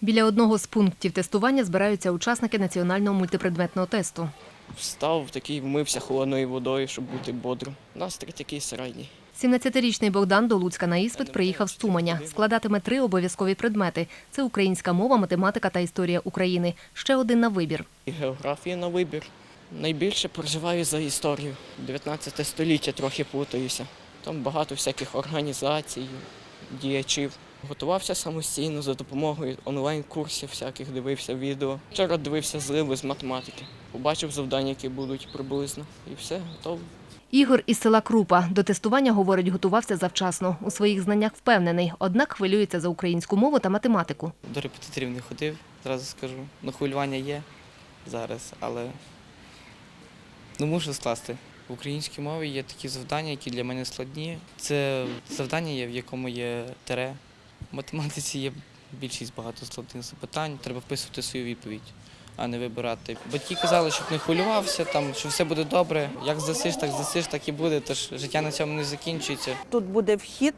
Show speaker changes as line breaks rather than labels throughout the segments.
Біля одного з пунктів тестування збираються учасники національного мультипредметного тесту.
Встав такий, вмився холодною водою, щоб бути бодрим. Настрій такий середній.
17-річний Богдан до Луцька на іспит приїхав з Туманя. Складатиме три обов'язкові предмети: це українська мова, математика та історія України. Ще один на вибір.
І географія на вибір. Найбільше переживаю за історію. 19 століття трохи плутаюся. Там багато всяких організацій, діячів. Готувався самостійно за допомогою онлайн-курсів, всяких дивився відео. Вчора дивився зливи з математики. Побачив завдання, які будуть приблизно, і все, готово.
Ігор із села Крупа до тестування, говорить, готувався завчасно. У своїх знаннях впевнений, однак хвилюється за українську мову та математику.
До репетиторів не ходив, зразу скажу. Ну, хвилювання є зараз, але ну, мушу скласти. В українській мові є такі завдання, які для мене складні. Це завдання є, в якому є тере. В математиці є більшість багато складних запитань, треба вписувати свою відповідь, а не вибирати. Батьки казали, щоб не хвилювався, там, що все буде добре. Як здасиш, так здасиш, так і буде. Тож життя на цьому не закінчується.
Тут буде вхід,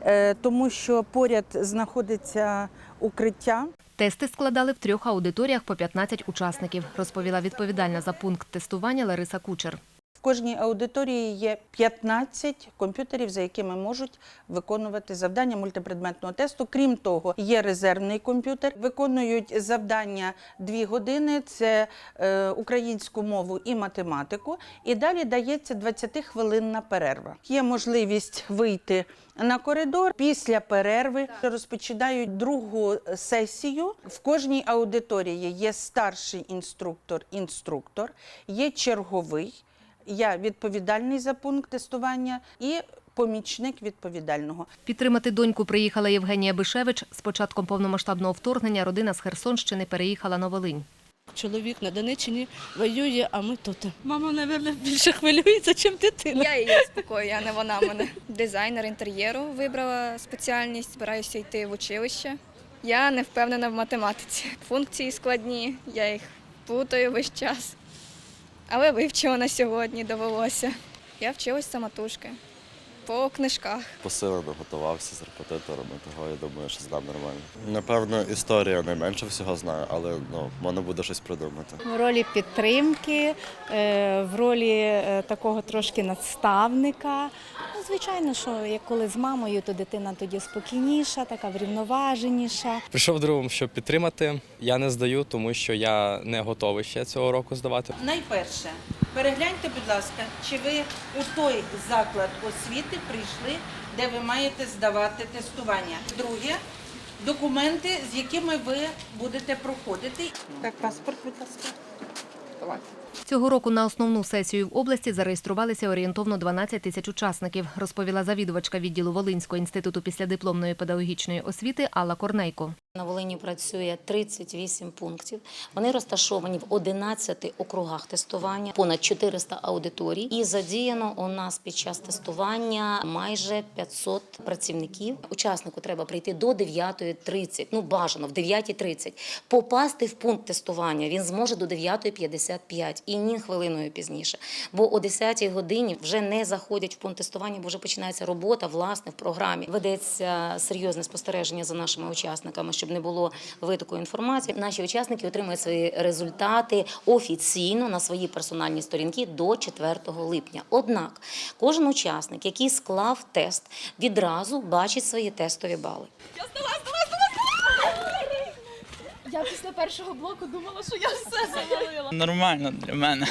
е, тому що поряд знаходиться укриття.
Тести складали в трьох аудиторіях по 15 учасників, розповіла відповідальна за пункт тестування Лариса Кучер.
Кожній аудиторії є 15 комп'ютерів, за якими можуть виконувати завдання мультипредметного тесту. Крім того, є резервний комп'ютер. Виконують завдання 2 години. Це е, українську мову і математику. І далі дається 20-хвилинна перерва. Є можливість вийти на коридор. Після перерви розпочинають другу сесію. В кожній аудиторії є старший інструктор, інструктор, є черговий. Я відповідальний за пункт тестування і помічник відповідального.
Підтримати доньку приїхала Євгенія Бишевич. З початком повномасштабного вторгнення родина з Херсонщини переїхала на Волинь.
Чоловік на Донеччині воює, а ми тут. Мама, мабуть, більше хвилюється, ніж дитина.
Я її спокою, а не вона мене. Дизайнер інтер'єру вибрала спеціальність, збираюся йти в училище. Я не впевнена в математиці. Функції складні, я їх плутаю весь час. Але вивчила на сьогодні, довелося. Я вчилась самотужки по книжках.
посилено готувався з репетиторами, того я думаю, що здам нормально. Напевно, історія найменше всього знаю, але ну, можна буде щось придумати.
в ролі підтримки, е, в ролі е, такого трошки надставника. Ну, звичайно, що як коли з мамою, то дитина тоді спокійніша, така врівноваженіша.
Прийшов другом, щоб підтримати. Я не здаю, тому що я не готовий ще цього року здавати.
Найперше, перегляньте, будь ласка, чи ви у той заклад освіти прийшли, де ви маєте здавати тестування. Друге, документи, з якими ви будете проходити. Так, паспорт, будь ласка.
Цього року на основну сесію в області зареєструвалися орієнтовно 12 тисяч учасників, розповіла завідувачка відділу Волинського інституту післядипломної педагогічної освіти Алла Корнейко.
На Волині працює 38 пунктів. Вони розташовані в 11 округах тестування, понад 400 аудиторій. І задіяно у нас під час тестування майже 500 працівників. Учаснику треба прийти до 9.30, ну бажано в 9.30. Попасти в пункт тестування він зможе до 9.55 і ні хвилиною пізніше. Бо о 10 годині вже не заходять в пункт тестування, бо вже починається робота власне в програмі. Ведеться серйозне спостереження за нашими учасниками, щоб не було витоку інформації. Наші учасники отримують свої результати офіційно на свої персональні сторінки до 4 липня. Однак кожен учасник, який склав тест, відразу бачить свої тестові бали.
Я після першого блоку думала, що я все завалила.
Нормально для мене.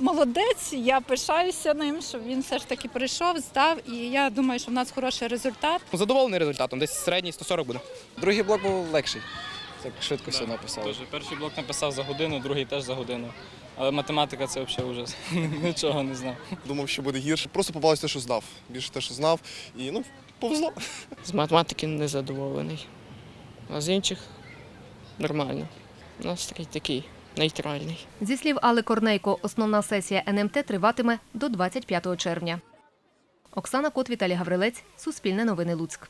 Молодець, я пишаюся ним, що він все ж таки прийшов, здав, і я думаю, що в нас хороший результат.
Задоволений результатом, десь середній 140 буде. Другий блок був легший. Так швидко все написав.
Тож перший блок написав за годину, другий теж за годину. Але математика це взагалі ужас. Нічого не знав.
Думав, що буде гірше. Просто попалось те, що знав. Більше те, що знав. І ну, повезло.
З математики незадоволений. А з інших нормально. Настрій такий нейтральний.
Зі слів Алли Корнейко, основна сесія НМТ триватиме до 25 червня. Оксана Кот, Віталій Гаврилець, Суспільне новини Луцьк.